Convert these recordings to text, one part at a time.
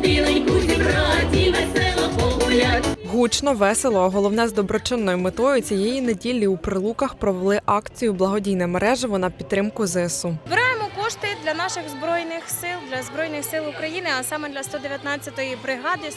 родиноньку зібрати, весело погулять. Гучно, весело, а головне з доброчинною метою цієї неділі у прилуках провели акцію Благодійне мережево на підтримку ЗСУ. Кошти для наших збройних сил, для збройних сил України, а саме для 119-ї бригади,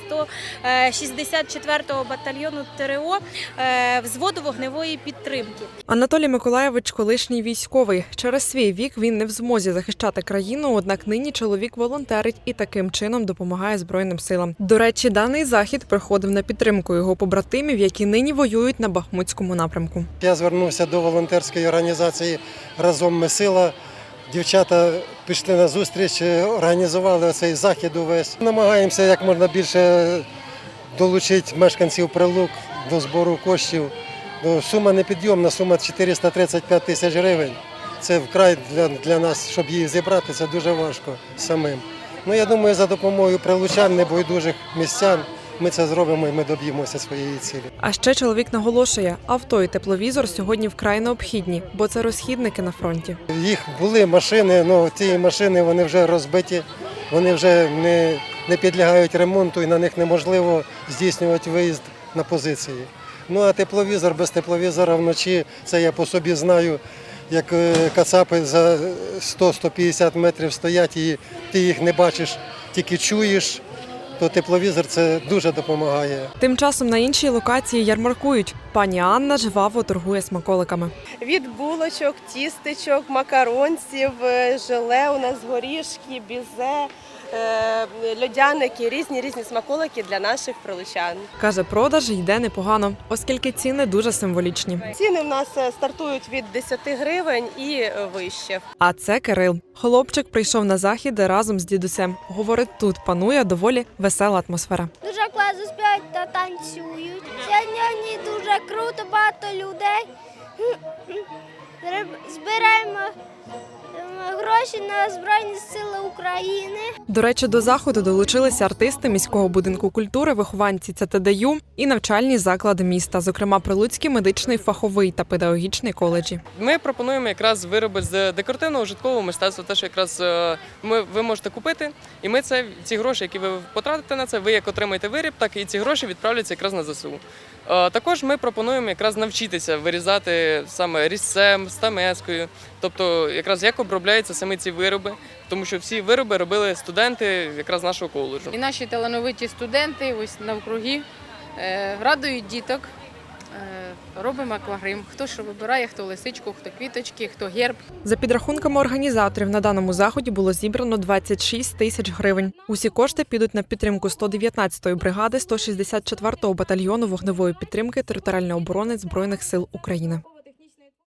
164-го батальйону ТРО е, взводу вогневої підтримки. Анатолій Миколаєвич, колишній військовий. Через свій вік він не в змозі захищати країну, однак нині чоловік волонтерить і таким чином допомагає збройним силам. До речі, даний захід приходив на підтримку його побратимів, які нині воюють на Бахмутському напрямку. Я звернувся до волонтерської організації Разом ми сила. Дівчата пішли на зустріч, е, організували цей захід увесь. Намагаємося як можна більше долучити мешканців прилук до збору коштів. Сума непідйомна, сума 435 тисяч гривень. Це вкрай для, для нас, щоб її зібрати, це дуже важко самим. Ну я думаю, за допомогою прилучан, небайдужих містян ми це зробимо і ми доб'ємося своєї цілі. А ще чоловік наголошує, авто і тепловізор сьогодні вкрай необхідні, бо це розхідники на фронті. Їх були машини, але ці машини вони вже розбиті, вони вже не, не підлягають ремонту і на них неможливо здійснювати виїзд на позиції. Ну а тепловізор без тепловізора вночі, це я по собі знаю, як е, кацапи за 100-150 метрів стоять і ти їх не бачиш, тільки чуєш, то тепловізор це дуже допомагає. Тим часом на іншій локації ярмаркують. Пані Анна жваво торгує смаколиками. від булочок, тістечок, макаронців, е, желе, у нас горішки, бізе, е, льодяники, різні різні смаколики для наших прилучан. Каже, продаж йде непогано, оскільки ціни дуже символічні. Ціни в нас е, стартують від 10 гривень і вище. А це Кирил. Хлопчик прийшов на захід разом з дідусем. Говорить, тут панує доволі весела атмосфера. Дуже класно співають та танцюють. Сьогодні дуже круто, багато людей. Збираємо ем, гроші на Збройні Сили України. До речі, до заходу долучилися артисти міського будинку культури, вихованці ЦТДЮ і навчальні заклади міста, зокрема Прилуцький медичний фаховий та педагогічний коледжі. Ми пропонуємо якраз вироби з декоративного житкового мистецтва, те, що якраз е, ми, ви можете купити, і ми це ці гроші, які ви потратите на це, ви як отримаєте виріб, так і ці гроші відправляться якраз на ЗСУ. Е, Також ми пропонуємо якраз навчитися вирізати саме різцем, стамескою, тобто якраз як обробляються саме ці вироби, тому що всі вироби робили студенти якраз нашого коледжу. І наші талановиті студенти ось навкруги е, радують діток. Е, робимо аквагрим. Хто що вибирає, хто лисичку, хто квіточки, хто герб. За підрахунками організаторів, на даному заході було зібрано 26 тисяч гривень. Усі кошти підуть на підтримку 119-ї бригади 164-го батальйону вогневої підтримки територіальної оборони збройних сил України.